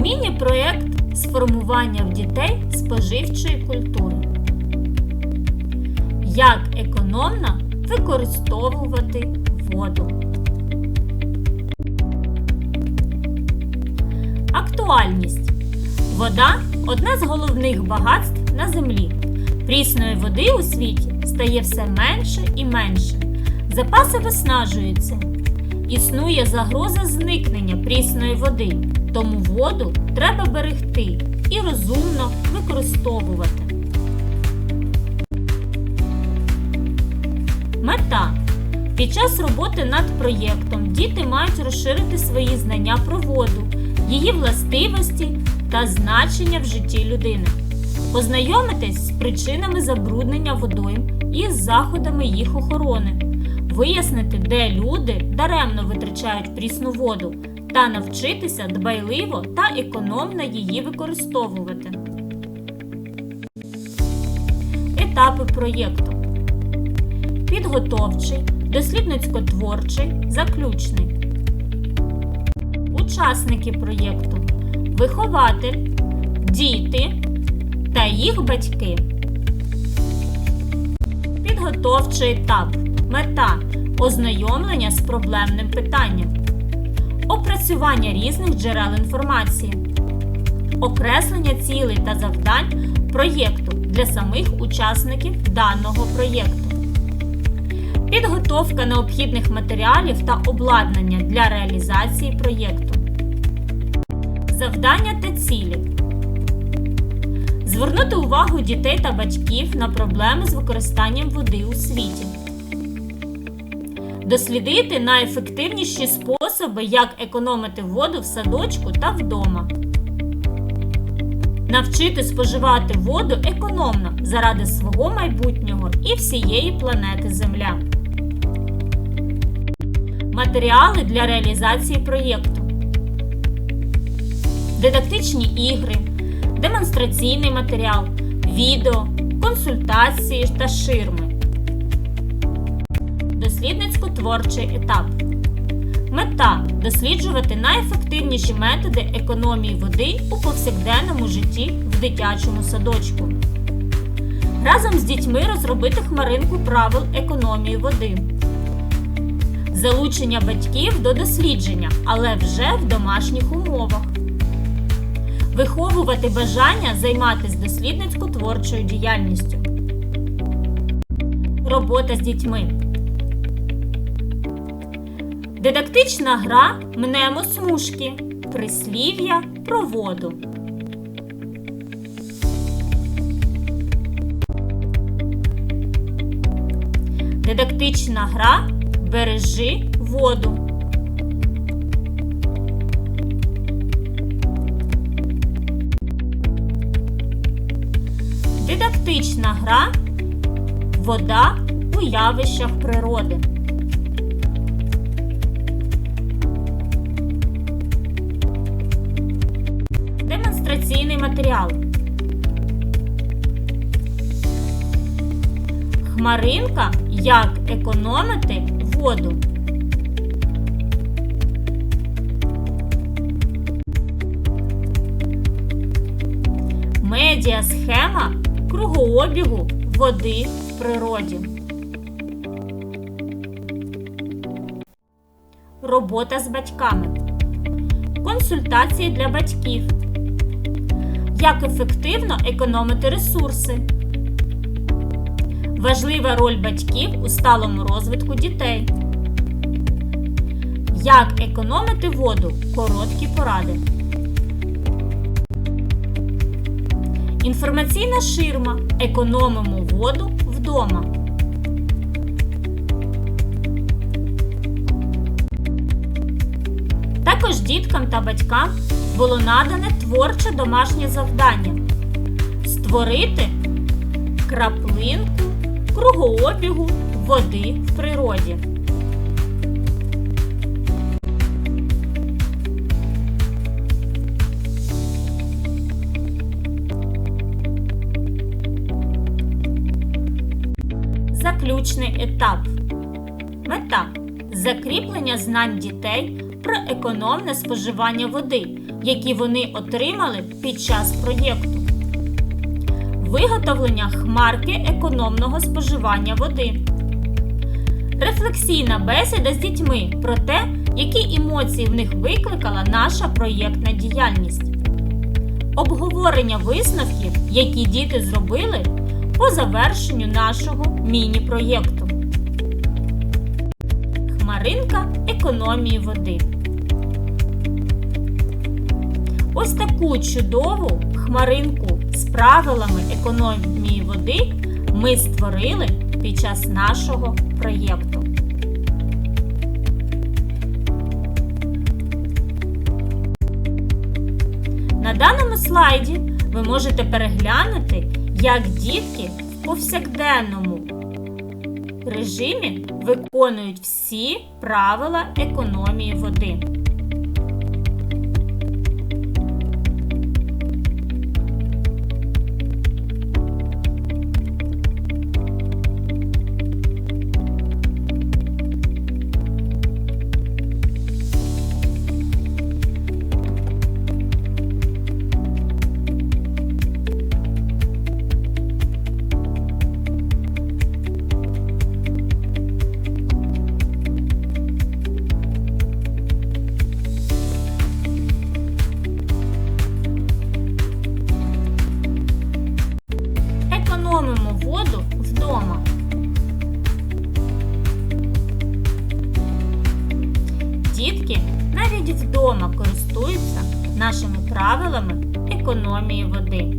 Міні-проєкт з формування в дітей споживчої культури. Як економно використовувати воду. Актуальність. Вода одне з головних багатств на землі. Прісної води у світі стає все менше і менше. Запаси виснажуються. Існує загроза зникнення прісної води, тому воду треба берегти і розумно використовувати. Мета. Під час роботи над проєктом діти мають розширити свої знання про воду, її властивості та значення в житті людини, познайомитись з причинами забруднення водойм і з заходами їх охорони, вияснити, де люди даремно витрачають прісну воду, та навчитися дбайливо та економно її використовувати. Етапи проєкту. Підготовчий, дослідницько-творчий, заключний. Учасники проєкту. Вихователь, діти та їх батьки. Підготовчий етап. Мета ознайомлення з проблемним питанням. Опрацювання різних джерел інформації. Окреслення цілей та завдань проєкту для самих учасників даного проєкту. Підготовка необхідних матеріалів та обладнання для реалізації проєкту. Завдання та цілі. Звернути увагу дітей та батьків на проблеми з використанням води у світі. Дослідити найефективніші способи, як економити воду в садочку та вдома. Навчити споживати воду економно заради свого майбутнього і всієї планети Земля. Матеріали для реалізації проєкту. Дидактичні ігри, демонстраційний матеріал, відео, консультації та ширми. Дослідницько-творчий етап. Мета досліджувати найефективніші методи економії води у повсякденному житті в дитячому садочку. Разом з дітьми розробити хмаринку правил економії води. Залучення батьків до дослідження, але вже в домашніх умовах. Виховувати бажання займатися дослідницько-творчою діяльністю. Робота з дітьми. Дидактична гра Мнемо смужки. Прислів'я про воду. Дидактична гра Бережи воду. Дидактична гра Вода у явищах природи. Демонстраційний матеріал. Хмаринка як економити воду. Медіасхема кругообігу води в природі. Робота з батьками. Консультації для батьків. Як ефективно економити ресурси. Важлива роль батьків у сталому розвитку дітей. Як економити воду? Короткі поради. Інформаційна ширма. Економимо воду вдома. Також діткам та батькам було надане творче домашнє завдання створити краплинку кругообігу води в природі. Заключний етап. Мета закріплення знань дітей про економне споживання води, які вони отримали під час проєкту. Виготовлення хмарки економного споживання води. Рефлексійна бесіда з дітьми про те, які емоції в них викликала наша проєктна діяльність. Обговорення висновків, які діти зробили по завершенню нашого міні-проєкту. Хмаринка економії води. Ось таку чудову хмаринку з правилами економії води ми створили під час нашого проєкту. На даному слайді ви можете переглянути, як дітки в повсякденному режимі виконують всі правила економії води. Навіть вдома користуються нашими правилами економії води.